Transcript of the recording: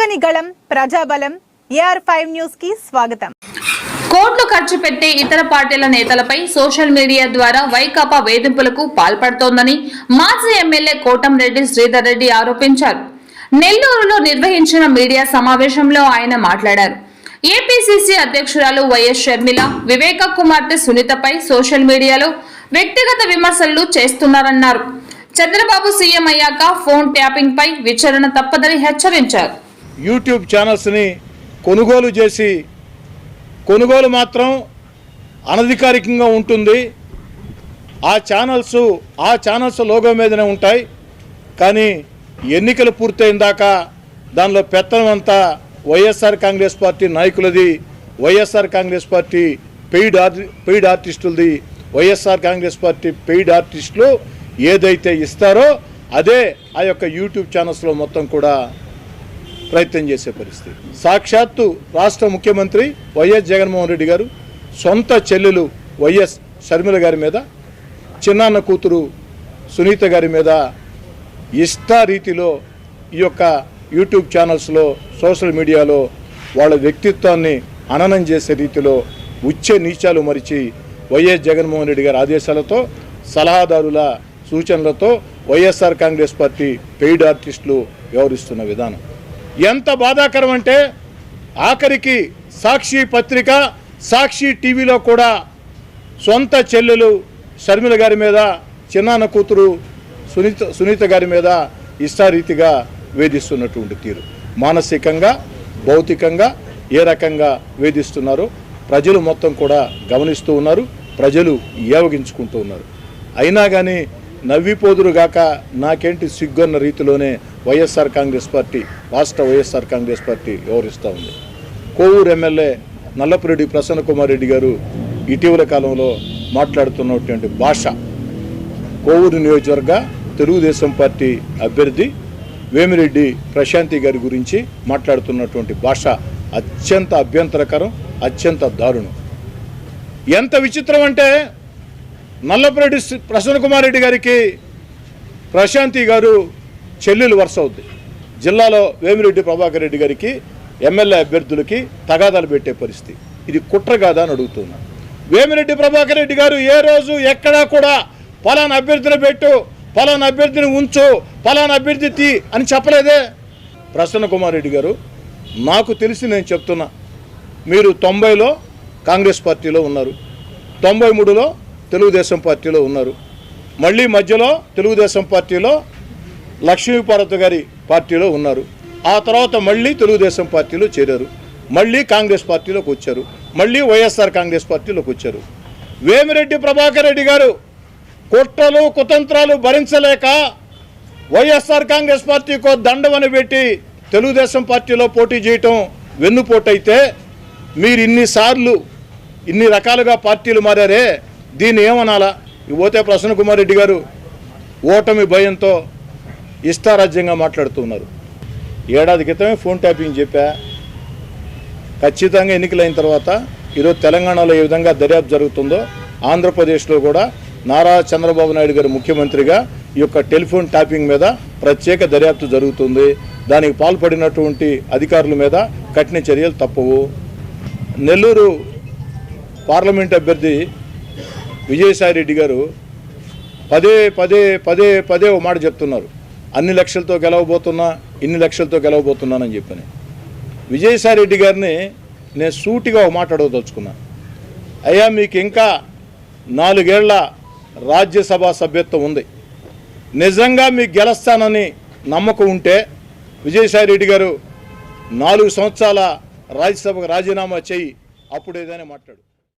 ప్రజని గళం ప్రజాబలం AR five న్యూస్కి స్వాగతం. కోట్లు ఖర్చు పెట్టే ఇతర పార్టీల నేతలపై సోషల్ మీడియా ద్వారా వైకాపా వేధింపులకు పాల్పడుతోందని మాజీ ఎమ్మెల్యే కోటంరెడ్డి శ్రీధర్ రెడ్డి ఆరోపించారు. నెల్లూరులో నిర్వహించిన మీడియా సమావేశంలో ఆయన మాట్లాడారు. ఏపీసీసీ అధ్యక్షురాలు వైఎస్ షర్మిల వివేక కుమార్తె సునీతపై సోషల్ మీడియాలో వ్యక్తిగత విమర్శలు చేస్తున్నారన్నారు. చంద్రబాబు సీఎం అయ్యాక ఫోన్ ట్యాపింగ్ పై విచారణ తప్పదని హెచ్చరించారు. యూట్యూబ్ ఛానల్స్ని కొనుగోలు చేసి కొనుగోలు మాత్రం అనధికారికంగా ఉంటుంది. ఆ ఛానల్స్ ఆ ఛానల్స్ లోగో మీదనే ఉంటాయి. కానీ ఎన్నికలు పూర్తయిన దాకా దానిలో పెత్తనం అంతా YSR Congress party నాయకులది YSR Congress party paid or paid ఆర్టిస్టులది YSR Congress party paid ఆర్టిస్టులు ఏదైతే ఇస్తారో అదే ఆ యొక్క యూట్యూబ్ ఛానల్స్లో మొత్తం కూడా ప్రయత్నం చేసే పరిస్థితి. సాక్షాత్తు రాష్ట్ర ముఖ్యమంత్రి వైఎస్ జగన్మోహన్ రెడ్డి గారు సొంత చెల్లెలు వైఎస్ షర్మిల గారి మీద చిన్నాన్న కూతురు సునీత గారి మీద ఇష్ట రీతిలో ఈ యొక్క యూట్యూబ్ ఛానల్స్లో సోషల్ మీడియాలో వాళ్ళ వ్యక్తిత్వాన్ని అననం చేసే రీతిలో ఉచ్చే నీచాలు మరిచి వైఎస్ జగన్మోహన్ రెడ్డి గారి ఆదేశాలతో సలహాదారుల సూచనలతో వైఎస్ఆర్ కాంగ్రెస్ పార్టీ పెయిడ్ ఆర్టిస్టులు వ్యవహరిస్తున్న విధానం. ఎంత బాధాకరం అంటే ఆఖరికి సాక్షి పత్రిక సాక్షి టీవీలో కూడా సొంత చెల్లెలు షర్మిల గారి మీద చిన్నాన్న కూతురు సునీత సునీత గారి మీద ఇష్టారీతిగా వేధిస్తున్నటువంటి తీరు. మానసికంగా భౌతికంగా ఏ రకంగా వేధిస్తున్నారో? ప్రజలు మొత్తం కూడా గమనిస్తూ ఉన్నారు ప్రజలు ఏవగించుకుంటూ ఉన్నారు. అయినా కానీ నవ్విపోదురు గాక నాకేంటి సిగ్గన్న రీతిలోనే వైఎస్ఆర్ కాంగ్రెస్ పార్టీ రాష్ట్ర వైఎస్ఆర్ కాంగ్రెస్ పార్టీ వ్యవహరిస్తూ ఉంది. కోవూరు ఎమ్మెల్యే నల్లపురెడ్డి ప్రసన్న కుమార్ రెడ్డి గారు ఇటీవల కాలంలో మాట్లాడుతున్నటువంటి భాష. కోవూరు నియోజకవర్గ తెలుగుదేశం పార్టీ అభ్యర్థి వేమిరెడ్డి ప్రశాంతి గారి గురించి మాట్లాడుతున్నటువంటి భాష అత్యంత అభ్యంతరకరం అత్యంత దారుణం. ఎంత విచిత్రం అంటే నల్లపురెడ్డి శ్రీ- ప్రసన్న కుమార్ రెడ్డి గారికి ప్రశాంతి గారు చెల్లెలు వరుస అవుద్ది. జిల్లాలో వేమిరెడ్డి ప్రభాకర్ రెడ్డి గారికి ఎమ్మెల్యే అభ్యర్థులకి తగాదాలు పెట్టే పరిస్థితి. ఇది కుట్ర కాదా అని అడుగుతున్నా. వేమిరెడ్డి ప్రభాకర్ రెడ్డి గారు ఏ రోజు ఎక్కడా కూడా పలానా అభ్యర్థిని పెట్టు పలానా అభ్యర్థిని ఉంచు పలానా అభ్యర్థి తీ అని చెప్పలేదే. ప్రసన్న కుమార్ రెడ్డి గారు నాకు తెలిసి నేను చెప్తున్నా మీరు తొంభైలో కాంగ్రెస్ పార్టీలో ఉన్నారు. తొంభై మూడులో తెలుగుదేశం పార్టీలో ఉన్నారు. మళ్ళీ మధ్యలో తెలుగుదేశం పార్టీలో లక్ష్మీపార్వతి గారి పార్టీలో ఉన్నారు. ఆ తర్వాత మళ్ళీ తెలుగుదేశం పార్టీలో చేరారు. మళ్ళీ కాంగ్రెస్ పార్టీలోకి వచ్చారు. మళ్ళీ వైఎస్ఆర్ కాంగ్రెస్ పార్టీలోకి వచ్చారు. వేమిరెడ్డి ప్రభాకర్ రెడ్డి గారు కుట్రలు కుతంత్రాలు భరించలేక వైఎస్ఆర్ కాంగ్రెస్ పార్టీకో దండమని పెట్టి తెలుగుదేశం పార్టీలో పోటీ చేయటం వెన్నుపోటైతే మీరు ఇన్నిసార్లు ఇన్ని రకాలుగా పార్టీలు మారారే దీన్ని ఏమనాలా? పోతే ప్రసన్న కుమార్ రెడ్డి గారు ఓటమి భయంతో ఇష్టారాజ్యంగా మాట్లాడుతున్నారు. ఏడాది క్రితమే ఫోన్ ట్యాపింగ్ చెప్పా. ఖచ్చితంగా ఎన్నికలైన తర్వాత ఈరోజు తెలంగాణలో ఏ విధంగా దర్యాప్తు జరుగుతుందో ఆంధ్రప్రదేశ్లో కూడా నారా చంద్రబాబు నాయుడు గారు ముఖ్యమంత్రిగా ఈ యొక్క టెలిఫోన్ ట్యాపింగ్ మీద ప్రత్యేక దర్యాప్తు జరుగుతుంది. దానికి పాల్పడినటువంటి అధికారుల మీద కఠిన చర్యలు తప్పవు. నెల్లూరు పార్లమెంట్ అభ్యర్థి విజయసాయి రెడ్డి గారు పదే పదే పదే పదే ఓ మాట చెప్తున్నారు. అన్ని లక్షలతో గెలవబోతున్నా ఇన్ని లక్షలతో గెలవబోతున్నానని చెప్పని. విజయసాయి రెడ్డి గారిని నేను సూటిగా ఓ మాట అడగదలుచుకున్నా. అయ్యా మీకు ఇంకా నాలుగేళ్ళ రాజ్యసభ సభ్యత్వం ఉంది. నిజంగా మీకు గెలుస్తానని నమ్మకం ఉంటే విజయసాయి రెడ్డి గారు నాలుగు సంవత్సరాల రాజ్యసభకు రాజీనామా చేయి అప్పుడు ఏదైనా మాట్లాడు.